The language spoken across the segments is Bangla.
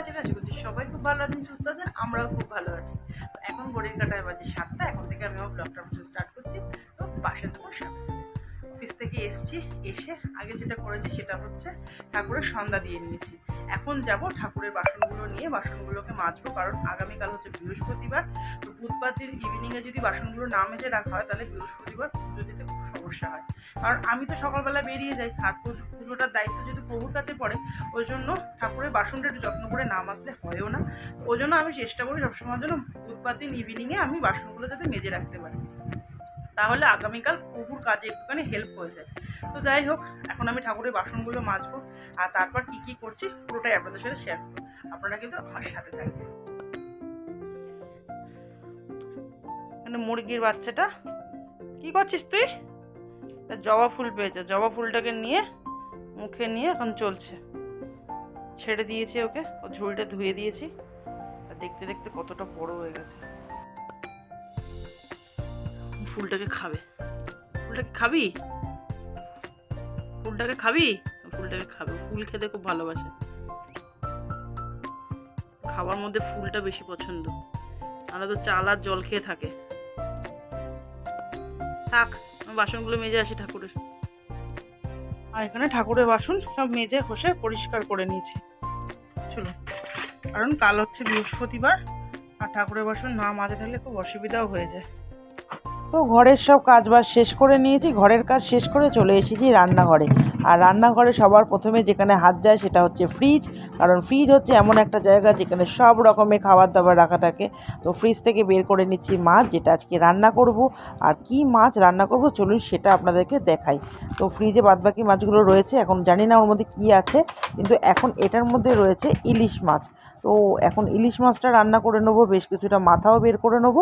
বাজে আশা করছি সবাই খুব ভালো আছেন, সুস্থ আছেন, আমরাও খুব ভালো আছি। তো এখন ঘড়ির কাটায় বাজে সাতটা, এখন থেকে আমি আমার ব্লগটা স্টার্ট করছি। তো পাশে তোমার সাথে অফিস থেকে এসছি, এসে আগে যেটা করেছি সেটা হচ্ছে ঠাকুরের সন্ধ্যা দিয়ে নিয়েছি। এখন যাব ঠাকুরের বাসনগুলো নিয়ে বাসনগুলোকে মাজবো, কারণ আগামীকাল হচ্ছে বৃহস্পতিবার। তো বুধবার দিন ইভিনিংয়ে যদি বাসনগুলো না মেজে রাখা হয়, তাহলে বৃহস্পতিবার পুজো দিতে খুব সমস্যা হয়। কারণ আমি তো সকালবেলা বেরিয়ে যাই, আর পুজোটার দায়িত্ব যদি প্রভুর কাছে পড়ে, ওই জন্য ঠাকুরের বাসনটা একটু যত্ন করে না মাজলে হয়ও না। ওই জন্য আমি চেষ্টা করি সবসময় যেন বুধবার দিন ইভিনিংয়ে আমি বাসনগুলো যাতে মেজে রাখতে পারি। তাহলে আগামীকাল প্রভুর কাজে একটুখানি হেল্প হয়ে যায়। তো যাই হোক, এখন আমি ঠাকুরের বাসনগুলো মাজবো আর তারপর কি কি করছি পুরোটাই আপনাদের সাথে শেয়ার করব। আপনারা কিন্তু আমার সাথে থাকবেন। মুরগির বাচ্চাটা, কি করছিস তুই? জবা ফুল পেয়েছে, জবা ফুলটাকে নিয়ে মুখে নিয়ে এখন চলছে। ছেড়ে দিয়েছি ওকে ও ঝুড়িটা ধুয়ে দিয়েছি। আর দেখতে দেখতে কতটা বড় হয়ে গেছে। ফুলটাকে খাবে। ফুলটাকে খাবি? ফুলটাকে খাবি? ফুলটাকে খাবে। ফুল খেতে খুব ভালোবাসে। খাবার মধ্যে ফুলটা বেশি পছন্দ। আমরা তো চাল আর জল খেয়ে থাকে। থাক বাসনগুলো মেজে আসি ঠাকুরের। আর এখানে ঠাকুরের বাসন সব মেজে ঘষে পরিষ্কার করে নিয়েছি। চলো কারণ কাল হচ্ছে বৃহস্পতিবার, আর ঠাকুরের বাসন না মাজে থাকলে খুব অসুবিধাও হয়ে যায়। তো ঘরের সব কাজ বাজ শেষ করে নিয়েছি, ঘরের কাজ শেষ করে চলে এসেছি রান্নাঘরে। আর রান্নাঘরে সবার প্রথমে যেখানে হাত যায় সেটা হচ্ছে ফ্রিজ কারণ ফ্রিজ হচ্ছে এমন একটা জায়গা যেখানে সব রকমের খাবার দাবার রাখা থাকে। তো ফ্রিজ থেকে বের করে নিচ্ছি মাছ, যেটা আজকে রান্না করব। আর কি মাছ রান্না করব চলুন সেটা আপনাদেরকে দেখাই। তো ফ্রিজে বাদবাকি মাছগুলো রয়েছে, এখন জানি না ওর মধ্যে কী আছে, কিন্তু এখন এটার মধ্যে রয়েছে ইলিশ মাছ। তো এখন ইলিশ মাছটা রান্না করে নেব, বেশ কিছুটা মাথাও বের করে নেব।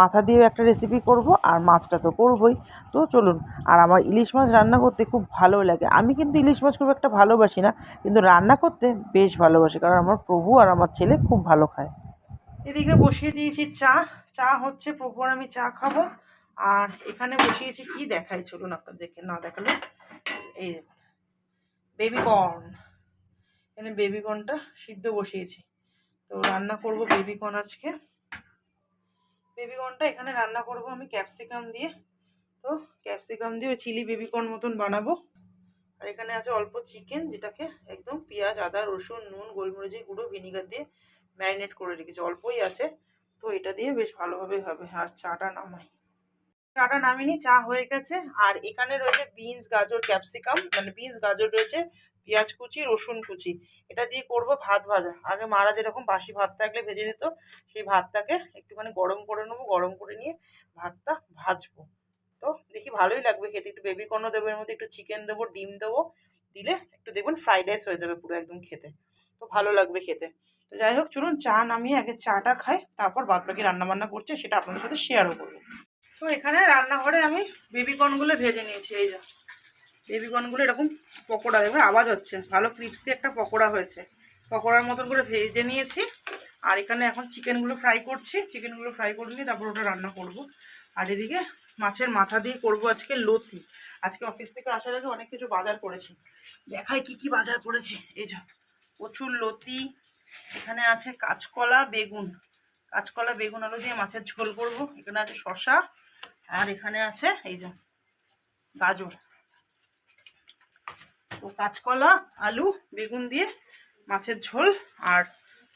মাথা দিয়েও একটা রেসিপি করব আর মাছটা তো করবই। তো চলুন, আর আমার ইলিশ মাছ রান্না করতে খুব ভালো লাগে। আমি কিন্তু ইলিশ মাছ খুব একটা ভালোবাসি না, কিন্তু রান্না করতে বেশ ভালোবাসি, কারণ আমার প্রভু আর আমার ছেলে খুব ভালো খায়। এদিকে বসিয়ে দিয়েছি চা। চা হচ্ছে প্রভু আর আমি চা খাব। আর এখানে বসিয়েছি কি দেখাই? চলুন আপনাদেরকে না দেখালে। এই বেবিকর্ন এখানে বেবিকর্নটা সিদ্ধ বসিয়েছি। তো রান্না করব বেবিকর্ন আজকে। বেবি কর্নটা এখানে রান্না করব আমি ক্যাপসিকাম দিয়ে। তো ক্যাপসিকাম দিয়ে চিলি বেবিকর্ন মতন বানাবো। আর এখানে আছে অল্প চিকেন, যেটাকে একদম পেঁয়াজ, আদা, রসুন, নুন, গোলমরিচের গুঁড়ো, ভিনিগার দিয়ে ম্যারিনেট করে রেখেছি। অল্পই আছে, তো এটা দিয়ে বেশ ভালোভাবে হবে। আর চাটা নামাই। চাটা নামিনি, চা হয়ে গেছে। আর এখানে রয়েছে বিনস, গাজর, ক্যাপসিকাম মানে বিনস, গাজর রয়েছে, পেঁয়াজ কুচি, রসুন কুচি। এটা দিয়ে করব ভাত ভাজা। আগে মারা যেরকম বাসি ভাত থাকলে ভেজে দিত সেই ভাতটাকে একটুখানি গরম করে নেব, গরম করে নিয়ে ভাতটা ভাজবো। তো দেখি ভালোই লাগবে খেতে। একটু বেবি কর্নও দেবো, এর মধ্যে একটু চিকেন দেবো, ডিম দেবো, দিলে একটু দেখবেন ফ্রাইড রাইস হয়ে যাবে পুরো একদম খেতে। তো ভালো লাগবে খেতে। তো যাই হোক, চলুন চা নামিয়ে আগে চাটা খাই, তারপর বাদ বাকি রান্নাবান্না করছে, সেটা আপনাদের সাথে শেয়ারও করব। তো এখানে রান্নাঘরে আমি বেবি কর্নগুলো ভেজে নিয়েছি, এই যা। বেবি কর্নগুলো এরকম পকোড়া, দেখবে আওয়াজ হচ্ছে। ভালো ক্রিপসি একটা পকোড়া হয়েছে। পকোড়ার মতন করে ভেজে নিয়েছি। আর এখানে এখন চিকেনগুলো ফ্রাই করছি। চিকেনগুলো ফ্রাই করে নিয়ে তারপর ওটা রান্না করব। আর এদিকে মাছের মাথা দিয়ে করব আজকে লতি। আজকে অফিস থেকে আসার আগে অনেক কিছু বাজার করেছি। দেখাই কি কি বাজার করেছি। এই যা, প্রচুর লতি। এখানে আছে কাঁচকলা, বেগুন। কাঁচকলা, বেগুন, আলু দিয়ে মাছের ঝোল করব। এখানে আছে শশা আর এখানে আছে এই যে গাজর। তো কাঁচকলা, আলু, বেগুন দিয়ে মাছের ঝোল আর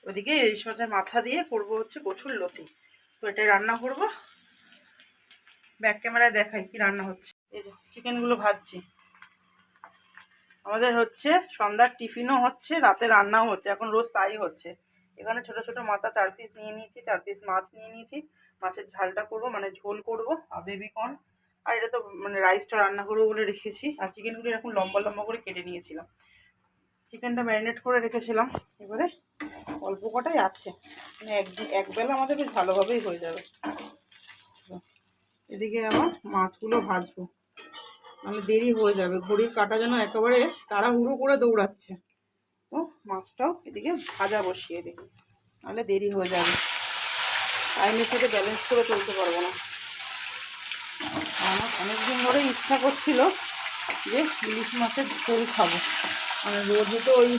ওদিকে ইলিশ মাছের মাথা দিয়ে করব হচ্ছে কচুর লতি। তো এটাই রান্না করব। ব্যাক ক্যামেরায় দেখাই কি রান্না হচ্ছে। এই যে চিকেনগুলো ভাজছি। আমাদের হচ্ছে সন্ধ্যার টিফিনও হচ্ছে, রাতে রান্নাও হচ্ছে, এখন রোজ তাই হচ্ছে। এখানে ছোট ছোট মাথা চার পিস নিয়ে নিয়েছি, চার পিস মাছ নিয়ে নিয়েছি। মাছের ঝালটা করব মানে ঝোল করব, আর বেবি কর্ন আর এটা তো মানে রাইসটা রান্না করব বলে রেখেছি, আর চিকেনগুলো এরকম লম্বা লম্বা করে কেটে নিয়েছিলাম। চিকেনটা ম্যারিনেট করে রেখেছিলাম, এবারে অল্প কটাই আছে। মানে একদিন একবেলা আমাদের বেশ ভালোভাবেই হয়ে যাবে। এদিকে আমার মাছগুলো ভাজবো। মানে দেরি হয়ে যাবে, ঘড়ির কাটা যেন একেবারে তাড়াহুড়ো করে দৌড়াচ্ছে। তো মাছটাও এদিকে ভাজা বসিয়ে দিই। নাহলে দেরি হয়ে যাবে। টাইমের সাথে ব্যালেন্স করে চলতে পারব না। আমার অনেকদিন ধরে ইচ্ছা করছিল যে ইলিশ মাছের ঝোল খাব। মানে রোজই তো ওই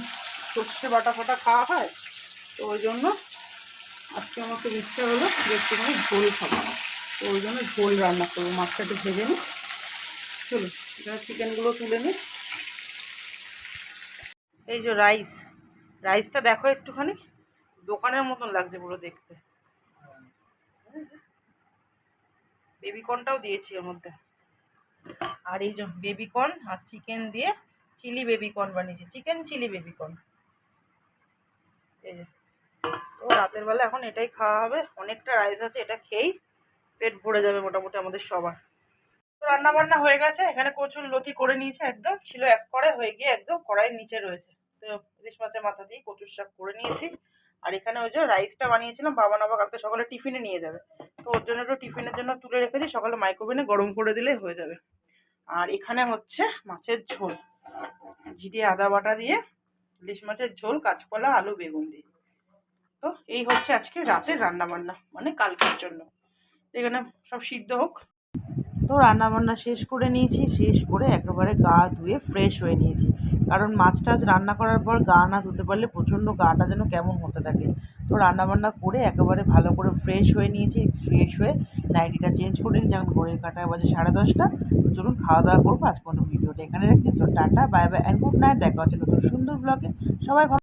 সর্ষে বাটা ফাটা খাওয়া হয়, তো ওই জন্য আজকে আমার খুব ইচ্ছা হলো যে একটুখানি ঝোল খাব। তো ওই জন্য ঝোল রান্না করব। মাছটা একটু ভেজে নিই। চলো চিকেনগুলো তুলে নিই। এই যে রাইস, রাইসটা দেখো একটুখানি, দোকানের মতন লাগছে পুরো দেখতে। বেবিকর্নটাও দিয়েছি এর মধ্যে। আর এই যে বেবিকর্ন আর চিকেন দিয়ে চিলি বেবিকর্ন বানিয়েছি, চিকেন চিলি বেবিকর্ন। এই যে, তো রাতের বেলা এখন এটাই খাওয়া হবে, অনেকটা রাইস আছে, এটা খেয়েই পেট ভরে যাবে মোটামুটি আমাদের সবার। রান্না বান্না হয়ে গেছে, এখানে কচুর লতি করে নিয়েছে একদম, ছিল এক কড়াই হয়ে গিয়ে একদম কড়াইয়ের নিচে রয়েছে। তো ইলিশ মাছের মাথা দিয়ে কচুর শাক করে নিয়েছি। আর এখানে ওই যে রাইসটা বানিয়েছিলাম, বাবা নাবা কালকে সকালে টিফিনে নিয়ে যাবে। তো ওর জন্য একটু টিফিনের জন্য তুলে রেখেছি, সকালে মাইক্রোভেনে গরম করে দিলেই হয়ে যাবে। আর এখানে হচ্ছে মাছের ঝোল। জিরে আদা বাটা দিয়ে ইলিশ মাছের ঝোল, কাঁচকলা, আলু, বেগুন দিয়ে। তো এই হচ্ছে আজকে রাতের রান্না বান্না মানে কালকের জন্য। এখানে সব সিদ্ধ হোক। তো রান্না বান্না শেষ করে নিয়েছি, শেষ করে একেবারে গা ধুয়ে ফ্রেশ হয়ে নিয়েছি। কারণ মাছ টাছ রান্না করার পর গা না ধুতে পারলে প্রচণ্ড গাটা যেন কেমন হতে থাকে। তো রান্না বান্না করে একেবারে ভালো করে ফ্রেশ হয়ে নিয়েছি ফ্রেশ হয়ে নাইটিটা চেঞ্জ করে নিয়েছি। এখন ঘড়ির কাটায় বাজে সাড়ে দশটা। তো চলুন খাওয়া দাওয়া করব। আজকে মতো ভিডিওটা এখানে রাখছি। Tata bye bye and good night দেখা হচ্ছে নতুন সুন্দর ব্লগে সবাই